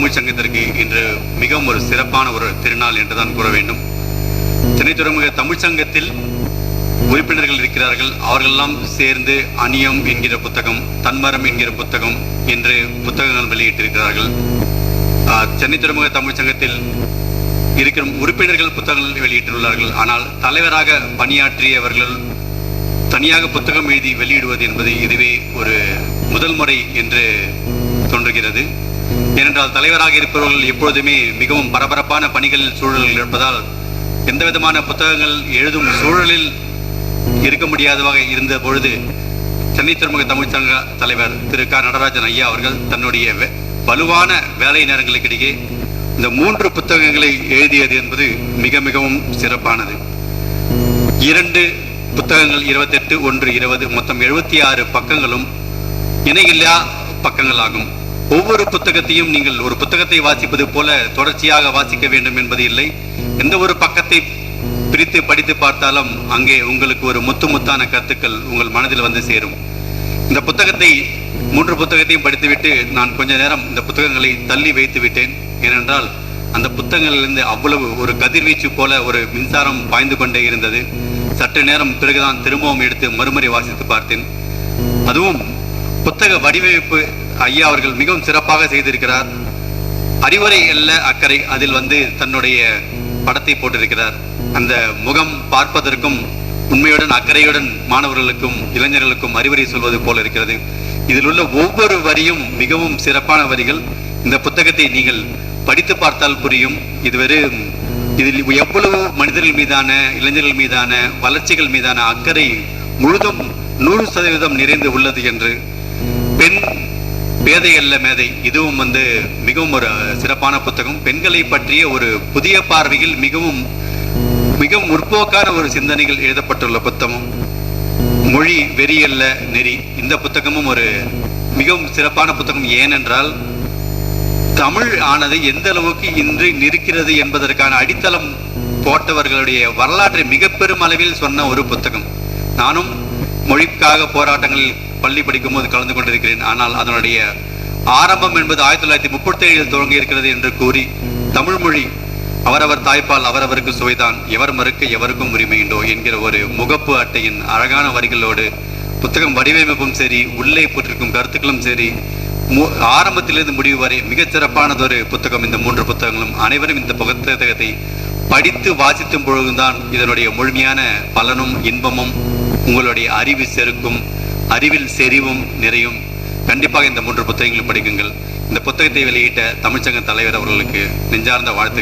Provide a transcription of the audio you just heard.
தமிழ்ச் சங்கத்திற்கு இன்று மிகவும் ஒரு சிறப்பான ஒரு திருநாள் என்றுதான் கூற வேண்டும். சென்னை துறைமுக தமிழ்ச் சங்கத்தில் உறுப்பினர்கள் இருக்கிறார்கள். அவர்களெல்லாம் சேர்ந்து அணியம் என்கிற புத்தகம் தன்மரம் என்கிற புத்தகம் என்று புத்தகங்கள் வெளியிட்டிருக்கிறார்கள். சென்னை துறைமுக தமிழ்ச் சங்கத்தில் இருக்கிற உறுப்பினர்கள் புத்தகங்கள் வெளியிட்டுள்ளார்கள். ஆனால் தலைவராக பணியாற்றியவர்கள் தனியாக புத்தகம் எழுதி வெளியிடுவது என்பது இதுவே ஒரு முதல் முறை என்று தோன்றுகிறது. ஏனென்றால் தலைவராக இருப்பவர்கள் எப்பொழுதுமே மிகவும் பரபரப்பான பணிகளில் சூழல்கள் இருப்பதால் எந்த விதமான புத்தகங்கள் எழுதும் சூழலில் இருக்க முடியாதவாக இருந்த பொழுது சென்னை துறைமுக தமிழ்ச்சங்க தலைவர் திரு க. நடராஜன் ஐயா அவர்கள் தன்னுடைய வலுவான வேலை நேரங்களுக்கிடையே இந்த மூன்று புத்தகங்களை எழுதியது என்பது மிக மிகவும் சிறப்பானது. இரண்டு புத்தகங்கள் இருபத்தெட்டு ஒன்று இருபது மொத்தம் எழுபத்தி ஆறு பக்கங்களும் இணையில்லா பக்கங்களாகும். ஒவ்வொரு புத்தகத்தையும் நீங்கள் ஒரு புத்தகத்தை வாசிப்பது போல தொடர்ச்சியாக வாசிக்க வேண்டும் என்பது இல்லை. எந்த ஒரு பக்கத்தை பிரித்து படித்து பார்த்தாலும் அங்கே உங்களுக்கு ஒரு முத்து முத்தான கருத்துக்கள் உங்கள் மனதில் வந்து சேரும். இந்த புத்தகத்தை மூன்று புத்தகத்தையும் படித்துவிட்டு நான் கொஞ்ச நேரம் இந்த புத்தகங்களை தள்ளி வைத்து விட்டேன். ஏனென்றால் அந்த புத்தகங்களிலிருந்து அவ்வளவு ஒரு கதிர்வீச்சு போல ஒரு மின்சாரம் பாய்ந்து கொண்டே இருந்தது. சற்று நேரம் பிறகுதான் திரும்பவும் எடுத்து மறுமுறை வாசித்து பார்த்தேன். அதுவும் புத்தக வடிவமைப்பு ஐயா அவர்கள் மிகவும் சிறப்பாக செய்திருக்கிறார். அறிவுரை அல்ல அக்கறை அதில் வந்து தன்னுடைய படத்தை போட்டிருக்கிறார். அந்த முகம் பார்ப்பதற்கும் உண்மையுடன் அக்கறையுடன் மாணவர்களுக்கும் இளைஞர்களுக்கும் அறிவுரை சொல்வது போல இருக்கிறது. இதில் உள்ள ஒவ்வொரு வரியும் மிகவும் சிறப்பான வரிகள். இந்த புத்தகத்தை நீங்கள் படித்து பார்த்தால் புரியும். இது வெறும் இதில் எவ்வளவு மனிதர்கள் மீதான இளைஞர்கள் மீதான வளர்ச்சிகள் மீதான அக்கறை முழுதும் நூறு சதவீதம் நிறைந்து உள்ளது என்று பெண் பேதை அல்ல மேதை. இதுவும் வந்து மிகவும் ஒரு சிறப்பான புத்தகம். பெண்களை பற்றிய ஒரு புதிய பார்வையில் மிகவும் மிகவும் முற்போக்கான ஒரு சிந்தனைகள் எழுதப்பட்டுள்ள புத்தகம். மொழி வெறி அல்ல நெறி. இந்த புத்தகமும் ஒரு மிகவும் சிறப்பான புத்தகம். ஏனென்றால் தமிழ் ஆனது எந்த அளவுக்கு இன்று நிற்கிறது என்பதற்கான அடித்தளம் போட்டவர்களுடைய வரலாற்றை மிக பெரும் அளவில் சொன்ன ஒரு புத்தகம். நானும் மொழிக்காக போராட்டங்களில் பள்ளி படிக்கும் போது கலந்து கொண்டிருக்கிறேன். ஆனால் அதனுடைய ஆரம்பம் என்பது ஆயிரத்தி தொள்ளாயிரத்தி முப்பத்தி ஏழில் துவங்கி இருக்கிறது என்று கூறி தமிழ் மொழி அவரவர் தாய்ப்பால் அவரவருக்கு சுவைதான். எவர் மறுக்க எவருக்கும் உரிமையுண்டோ என்கிற ஒரு முகப்பு அட்டையின் அழகான வரிகளோடு புத்தகம் வடிவமைப்பும் சரி உள்ளே போட்டிருக்கும் கருத்துக்களும் சரி ஆரம்பத்திலிருந்து முடிவு வரை மிகச் சிறப்பானதொரு புத்தகம் இந்த மூன்று புத்தகங்களும். அனைவரும் இந்த புத்தகத்தை படித்து வாசித்தும் பொழுதுதான் இதனுடைய முழுமையான பலனும் இன்பமும் உங்களுடைய அறிவு செருக்கும் அறிவில் செறிவும் நிறையும். கண்டிப்பாக இந்த மூன்று புத்தகங்களும் படிக்குங்கள். இந்த புத்தகத்தை வெளியிட்ட தமிழ்ச்சங்க தலைவர் அவர்களுக்கு நெஞ்சார்ந்த வாழ்த்து